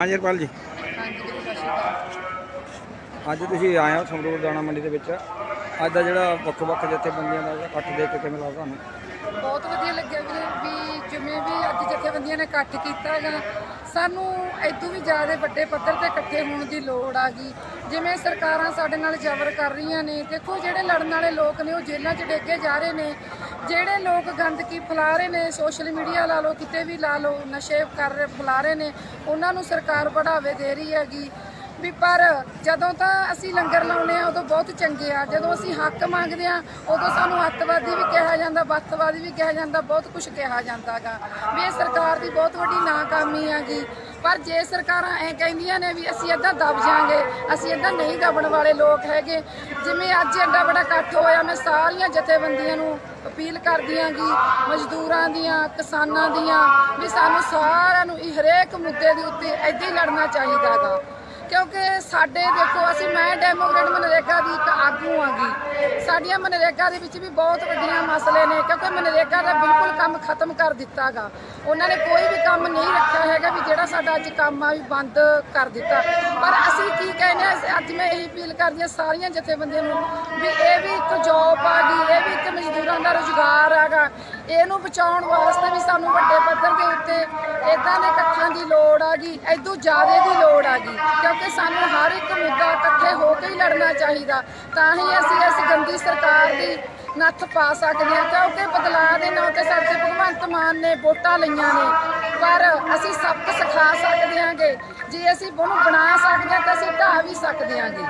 ਹਾਂਜੀ ਹਰਪਾਲ ਜੀ। ਅੱਜ ਤੁਸੀਂ ਆਏ ਹੋ ਸੰਗਰੂਰ ਦਾਣਾ ਮੰਡੀ ਦੇ ਵਿੱਚ। ਅੱਜ ਦਾ ਜਿਹੜਾ ਵੱਖ ਵੱਖ ਜਥੇਬੰਦੀਆਂ ਦਾ ਇਕੱਠ ਦੇਖ ਕੇ ਕਿਵੇਂ ਲੱਗਦਾ ਤੁਹਾਨੂੰ। ਬਹੁਤ ਵਧੀਆ ਲੱਗਿਆ ਵੀਰੇ ਵੀ ਜਿਵੇਂ ਵੀ ਅੱਜ ਜਥੇਬੰਦੀਆਂ ਨੇ ਇਕੱਠ ਕੀਤਾ ਹੈਗਾ ਸਾਨੂੰ ਇਦੋਂ ਵੀ ਜ਼ਿਆਦਾ ਵੱਡੇ ਪੱਧਰ ਤੇ ਇਕੱਠੇ ਹੋਣ ਦੀ ਲੋੜ ਆ ਗਈ ਜਿਵੇਂ ਸਰਕਾਰਾਂ ਸਾਡੇ ਨਾਲ ਜ਼ਬਰ ਕਰ ਰਹੀਆਂ ਨੇ, ਦੇਖੋ ਜਿਹੜੇ ਲੜਨ ਵਾਲੇ ਲੋਕ ਨੇ, ਉਹ ਜੇਲ੍ਹਾਂ 'ਚ ਡੇਗੇ ਜਾ ਰਹੇ ਨੇ। ਜਿਹੜੇ ਲੋਕ ਗੰਦਗੀ ਫੈਲਾ ਰਹੇ ਨੇ, ਸੋਸ਼ਲ ਮੀਡੀਆ ਲਾ ਲਓ, ਕਿਤੇ ਵੀ ਲਾ ਲਓ, ਨਸ਼ੇ ਕਰ ਰਹੇ, ਫੈਲਾ ਰਹੇ ਨੇ, ਉਹਨਾਂ ਨੂੰ ਸਰਕਾਰ ਬੜਾਵੇ ਦੇ ਰਹੀ ਹੈਗੀ। ਵੀ ਪਰ ਜਦੋਂ ਤਾਂ ਅਸੀਂ ਲੰਗਰ ਲਾਉਨੇ ਆ ਉਦੋਂ ਬਹੁਤ ਚੰਗੇ ਆ। ਜਦੋਂ ਅਸੀਂ ਹੱਕ ਮੰਗਦੇ ਆ ਉਦੋਂ ਸਾਨੂੰ ਅੱਤਵਾਦੀ ਵੀ ਕਿਹਾ ਜਾਂਦਾ, ਬੱਤਵਾਦੀ ਵੀ ਕਿਹਾ ਜਾਂਦਾ, ਬਹੁਤ ਕੁਝ ਕਿਹਾ ਜਾਂਦਾਗਾ ਵੀ ਇਹ ਸਰਕਾਰ ਦੀ ਬਹੁਤ ਵੱਡੀ ਨਾਕਾਮੀ ਹੈਗੀ ਪਰ ਜੇ ਸਰਕਾਰਾਂ ਐ ਕਹਿੰਦੀਆਂ ਨੇ ਵੀ ਅਸੀਂ ਏਦਾਂ ਦਬ ਜਾਾਂਗੇ, ਅਸੀਂ ਏਦਾਂ ਨਹੀਂ ਦਬਣ ਵਾਲੇ ਲੋਕ ਹੈਗੇ, ਜਿਵੇਂ ਅੱਜ ਐਡਾ ਵੱਡਾ ਇਕੱਠ ਹੋਇਆ, ਮੈਂ ਸਾਰੀਆਂ ਜਥੇਬੰਦੀਆਂ ਨੂੰ ਅਪੀਲ ਕਰਦੀ ਆਂਗੀ ਮਜ਼ਦੂਰਾਂ ਦੀਆਂ, ਕਿਸਾਨਾਂ ਦੀਆਂ, ਵੀ ਸਾਨੂੰ ਸਾਰਿਆਂ ਨੂੰ ਹਰੇਕ ਮੁੱਦੇ ਦੇ ਉੱਤੇ ਏਦਾਂ ਹੀ ਲੜਨਾ ਚਾਹੀਦਾਗਾ ਕਿਉਂਕਿ ਸਾਡੇ ਦੇਖੋ, ਅਸੀਂ ਮੈਂ ਡੈਮੋਕ੍ਰੇਟ ਮਨਰੇਗਾ ਦੀ ਇੱਕ ਆਗੂ ਆਂਗੀ। ਸਾਡੀਆਂ ਮਨਰੇਗਾ ਦੇ ਵਿੱਚ ਵੀ ਬਹੁਤ ਵੱਡੀਆਂ ਮਸਲੇ ਨੇ, ਕਿਉਂਕਿ ਮਨਰੇਗਾ ਦਾ ਬਿਲਕੁਲ ਕੰਮ ਖਤਮ ਕਰ ਦਿੱਤਾਗਾ। ਉਹਨਾਂ ਨੇ ਕੋਈ ਵੀ ਕੰਮ ਨਹੀਂ ਰੱਖਿਆ ਹੈਗਾ ਵੀ ਜਿਹੜਾ ਸਾਡਾ ਅੱਜ ਕੰਮ ਆ ਵੀ ਬੰਦ ਕਰ ਦਿੱਤਾ। ਪਰ ਅਸੀਂ ਕੀ ਕਹਿੰਦੇ ਆ ਅੱਜ ਮੈਂ ਇਹੀ ਅਪੀਲ ਕਰਦੀ ਹਾਂ ਸਾਰੀਆਂ ਜਥੇਬੰਦੀਆਂ ਨੂੰ ਵੀ ਇਹ ਵੀ ਇੱਕ ਜੌਬ ਆ ਗਈ, ਇਹ ਵੀ ਇੱਕ ਮਜ਼ਦੂਰਾਂ ਦਾ ਰੁਜ਼ਗਾਰ ਆਗਾ ਇਹਨੂੰ ਬਚਾਉਣ ਵਾਸਤੇ ਵੀ ਸਾਨੂੰ ਵੱਡੇ ਪੱਧਰ ਦੇ ਉੱਤੇ ਇਦਾਂ ਦੇ ਇਕੱਠਾਂ ਦੀ ਲੋੜ ਆ ਗਈ ਐਦੂ ਜ਼ਿਆਦਾ ਦੀ ਲੋੜ ਸਾਨੂੰ ਹਰ ਇੱਕ ਮੁੱਦਾ ਇਕੱਠੇ ਹੋ ਕੇ ਹੀ ਲੜਨਾ ਚਾਹੀਦਾ। ਤਾਂ ਹੀ ਅਸੀਂ ਇਸ ਗੰਦੀ ਸਰਕਾਰ ਦੀ ਨੱਥ ਪਾ ਸਕਦੇ ਹਾਂ, ਕਿਉਂਕਿ ਬਦਲਾਅ ਦੇ ਨਾਂ ਤੇ ਸਾਡੇ ਭਗਵੰਤ ਮਾਨ ਨੇ ਵੋਟਾਂ ਲਈਆਂ ਨੇ। ਪਰ ਅਸੀਂ ਸਬਕ ਸਿਖਾ ਸਕਦੇ ਹਾਂਗੇ। ਜੇ ਅਸੀਂ ਉਹਨੂੰ ਬਣਾ ਸਕਦੇ ਹਾਂ ਤਾਂ ਅਸੀਂ ਢਾਹ ਵੀ ਸਕਦੇ ਹਾਂਗੇ।